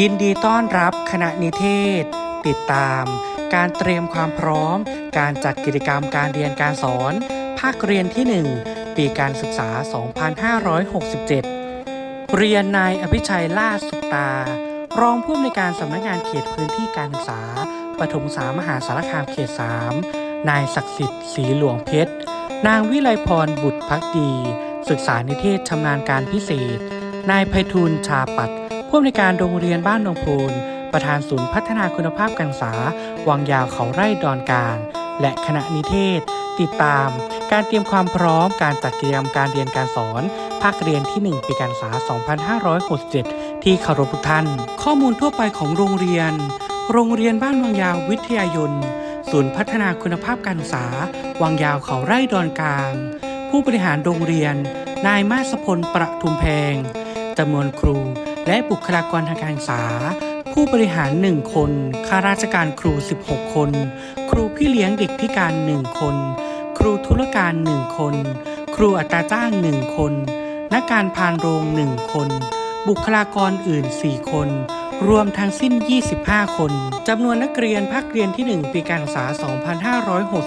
ยินดีต้อนรับคณะนิเทศ ติดตาม การเตรียมความพร้อม การจัดกิจกรรมการเรียนการสอน ภาคเรียนที่ 1 ปีการศึกษา 2567 เรียนนายอภิชัยล่าสุตารองผู้อำนวยการสำนักงานเขตพื้นที่การศึกษาปฐมศึกษามหาสารคามเขต 3 นายศักดิ์สิทธิ์ศรีหลวงเพชร นางวิไลพรบุตรพักดี ศึกษานิเทศชำนาญการพิเศษ นายไพฑูรย์ชาปัด ผู้อำนวยการโรงเรียนบ้านหนองโพนประธานศูนย์พัฒนาคุณภาพการศึกษา วังยาวเขาไร่ดอนกลางและคณะนิเทศ ติดตาม การเตรียมความพร้อมการจัดกิจกรรมการเรียนการสอน ภาคเรียนที่ 1 ปีการศึกษา 2567 ที่เคารพทุกท่าน ข้อมูลทั่วไปของโรงเรียน โรงเรียนบ้านวังยาววิทยายนศูนย์พัฒนาคุณภาพการศึกษา วังยาวเขาไร่ดอนกลาง ผู้บริหารโรงเรียน นายมาสพลประทุมแพงจำนวนครู และบุคลากรทางการศึกษา ผู้บริหาร 1 คน ข้าราชการครู 16 คน ครูพี่เลี้ยงเด็กพิการ 1 คน ครูธุรการ 1 คน ครูอัตราจ้าง 1 คนนักการพานโรง 1 คน บุคลากรอื่น 4 คน รวมทั้งสิ้น 25 คน จำนวนนักเรียนภาคเรียนที่ 1 ปีการศึกษา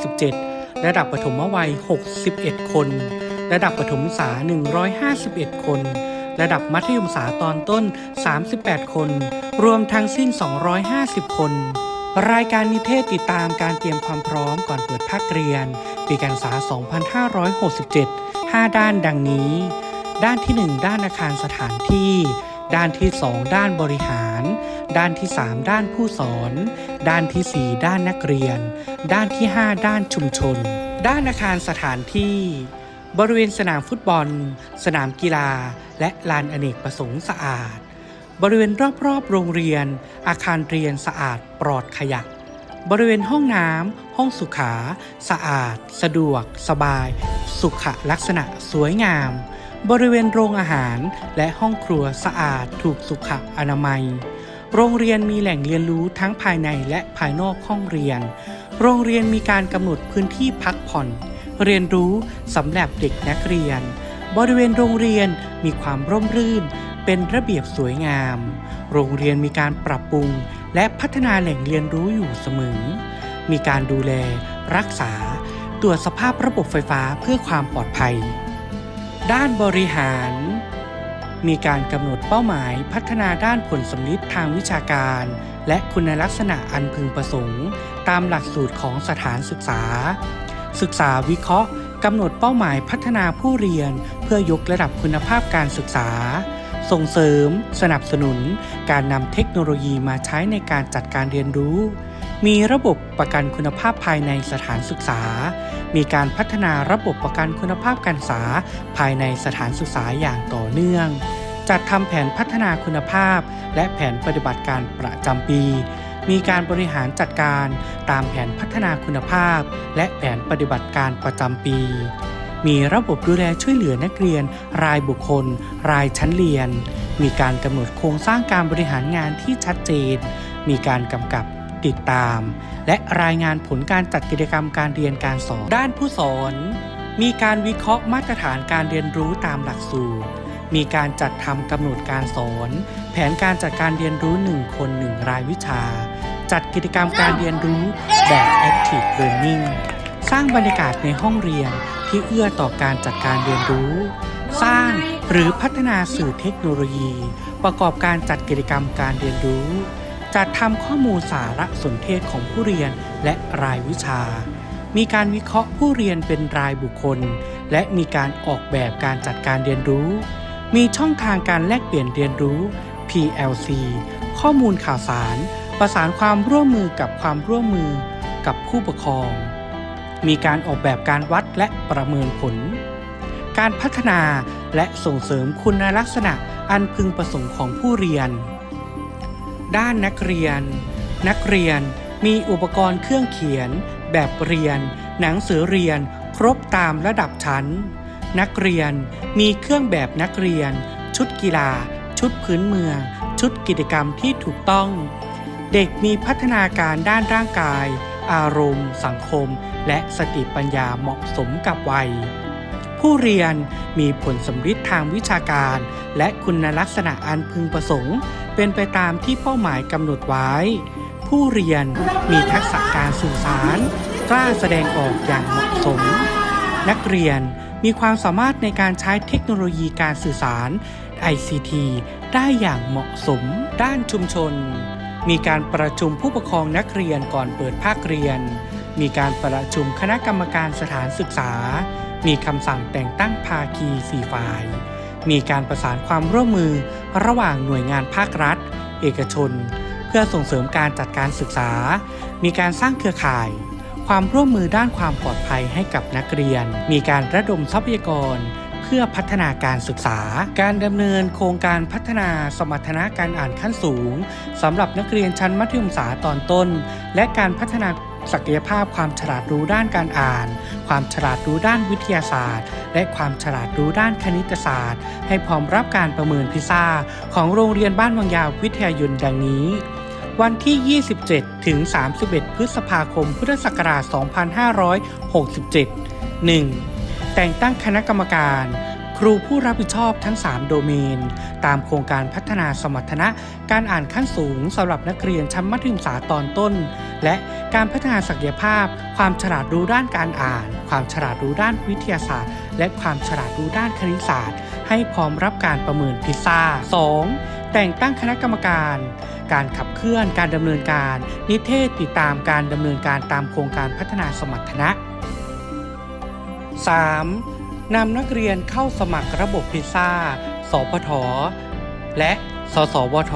2567 ระดับประถมวัย 61 คน ระดับประถมศึกษา 151 คน ระดับมัธยมศึกษาตอนต้น 38 คน รวมทั้งสิ้น 250 คน รายการนิเทศติดตามการเตรียมความพร้อมก่อนเปิดภาคเรียน ปีการศึกษา 2567 5 ด้านดังนี้ ด้านที่ 1 ด้านอาคารสถานที่ ด้านที่ 2 ด้านบริหาร ด้านที่ 3 ด้านผู้สอน ด้านที่ 4 ด้านนักเรียน ด้านที่ 5 ด้านชุมชน ด้านอาคารสถานที่ บริเวณสนามฟุตบอล สนามกีฬา และลานอเนกประสงค์สะอาด บริเวณรอบๆ โรงเรียน อาคารเรียนสะอาดปลอดขยะ บริเวณห้องน้ำห้องสุขา สะอาด สะดวก สบาย สุขลักษณะสวยงาม บริเวณโรงอาหารและห้องครัวสะอาดถูกสุขอนามัย โรงเรียนมีแหล่งเรียนรู้ทั้งภายในและภายนอกห้องเรียน โรงเรียนมีการกำหนดพื้นที่พักผ่อน เรียนรู้สำหรับเด็กนักเรียน บริเวณโรงเรียนมีความร่มรื่น เป็นระเบียบสวยงาม โรงเรียนมีการปรับปรุง และพัฒนาแหล่งเรียนรู้อยู่เสมอ มีการดูแล รักษา ตรวจสภาพระบบไฟฟ้าเพื่อความปลอดภัย ด้านบริหาร มีการกำหนดเป้าหมายพัฒนาด้านผลสำลิดทางวิชาการ และคุณลักษณะอันพึงประสงค์ ตามหลักสูตรของสถานศึกษา ศึกษาวิเคราะห์กำหนดเป้าหมายพัฒนาผู้เรียน เพื่อยกระดับคุณภาพการศึกษา ส่งเสริม สนับสนุน การนำเทคโนโลยีมาใช้ในการจัดการเรียนรู้ มีระบบประกันคุณภาพภายในสถานศึกษา มีการพัฒนาระบบประกันคุณภาพการศึกษา ภายในสถานศึกษาอย่างต่อเนื่อง จัดทำแผนพัฒนาคุณภาพ และแผนปฏิบัติการประจำปี มีการบริหารจัดการตามแผนพัฒนาคุณภาพ และแผนปฏิบัติการประจำปี มีระบบดูแลช่วยเหลือนักเรียน รายบุคคล รายชั้นเรียน มีการกำหนดโครงสร้างการบริหารงานที่ชัดเจน มีการกำกับติดตาม และรายงานผลการจัดกิจกรรมการเรียนการสอนด้านผู้สอน มีการวิเคราะห์มาตรฐานการเรียนรู้ตามหลักสูตร มีการจัดทำกำหนดการสอน นการจัดการเรียนรู้ 1 คน 1 รายวิชา จัดกิจกรรมการเรียนรู้แบบ Active Learning สร้างบรรยากาศในห้องเรียนที่เอื้อต่อการจัดการเรียนรู้ สร้างหรือพัฒนาสื่อเทคโนโลยี ประกอบการจัดกิจกรรมการเรียนรู้ จัดทำข้อมูลสารสนเทศของผู้เรียนและรายวิชา มีการวิเคราะห์ผู้เรียนเป็นรายบุคคล และมีการออกแบบการจัดการเรียนรู้ มีช่องทางการแลกเปลี่ยนเรียนรู้ PLC ข้อมูลข่าวสาร ประสานความร่วมมือกับความร่วมมือกับผู้ปกครอง มีการออกแบบการวัดและประเมินผล การพัฒนาและส่งเสริมคุณลักษณะอันพึงประสงค์ของผู้เรียน ด้านนักเรียน นักเรียนมีอุปกรณ์เครื่องเขียน แบบเรียน หนังสือเรียน ครบตามระดับชั้น นักเรียนมีเครื่องแบบนักเรียน ชุดกีฬา ชุดพื้นเมือง ชุดกิจกรรมที่ถูกต้อง เด็กมีพัฒนาการด้านร่างกาย อารมณ์ สังคม และสติปัญญาเหมาะสมกับวัย ผู้เรียนมีผลสำฤทธิ์ทางวิชาการ และคุณลักษณะอันพึงประสงค์ เป็นไปตามที่เป้าหมายกำหนดไว้ ผู้เรียนมีทักษะการสื่อสาร กล้าแสดงออกอย่างเหมาะสม นักเรียนมีความสามารถในการใช้เทคโนโลยีการสื่อสาร ICT ได้อย่างเหมาะสมด้านชุมชน มีการประชุมผู้ปกครองนักเรียนก่อนเปิดภาคเรียน มีการประชุมคณะกรรมการสถานศึกษา มีคำสั่งแต่งตั้งภาคีสี่ฝ่าย มีการประสานความร่วมมือระหว่างหน่วยงานภาครัฐ เอกชน เพื่อส่งเสริมการจัดการศึกษา มีการสร้างเครือข่าย ความร่วมมือด้านความปลอดภัยให้กับนักเรียน มีการระดมทรัพยากร พื่อพัฒนาการศึกษา การดำเนินโครงการพัฒนาสมรรถนะการอ่านขั้นสูงสำหรับนักเรียนชั้นมัธยมศึกษาตอนต้น และการพัฒนาศักยภาพความฉลาดรู้ด้านการอ่าน ความฉลาดรู้ด้านวิทยาศาสตร์ และความฉลาดรู้ด้านคณิตศาสตร์ ให้พร้อมรับการประเมินพิซ่า ของโรงเรียนบ้านวังยาววิทยายุนดังนี้ วันที่ 27 ถึง 31 พฤษภาคม พุทธศักราช 2567 1. แต่งตั้งคณะกรรมการ ครูผู้รับผิดชอบทั้ง 3 โดเมน ตามโครงการพัฒนาสมรรถนะการอ่านขั้นสูงสำหรับนักเรียนชั้นมัธยมศึกษาตอนต้น และการพัฒนาศักยภาพ ความฉลาดรู้ด้านการอ่าน ความฉลาดรู้ด้านวิทยาศาสตร์ และความฉลาดรู้ด้านคณิตศาสตร์ ให้พร้อมรับการประเมินพิซซ่า 2. แต่งตั้งคณะกรรมการการขับเคลื่อนการดำเนินการ นิเทศติดตามการดำเนินการตามโครงการพัฒนาสมรรถนะ 3. นำนักเรียนเข้าสมัครระบบพิซซ่า สพท และสสวท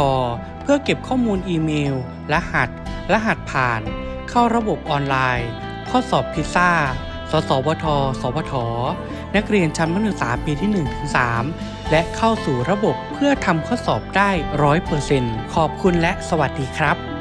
เพื่อเก็บข้อมูลอีเมล รหัส รหัสผ่าน เข้าระบบออนไลน์ ข้อสอบพิซซ่า สสวทสพทนักเรียนชั้นมัธยมศึกษาปีที่ 1-3 และเข้าสู่ระบบเพื่อทำข้อสอบได้100%ขอบคุณและสวัสดีครับ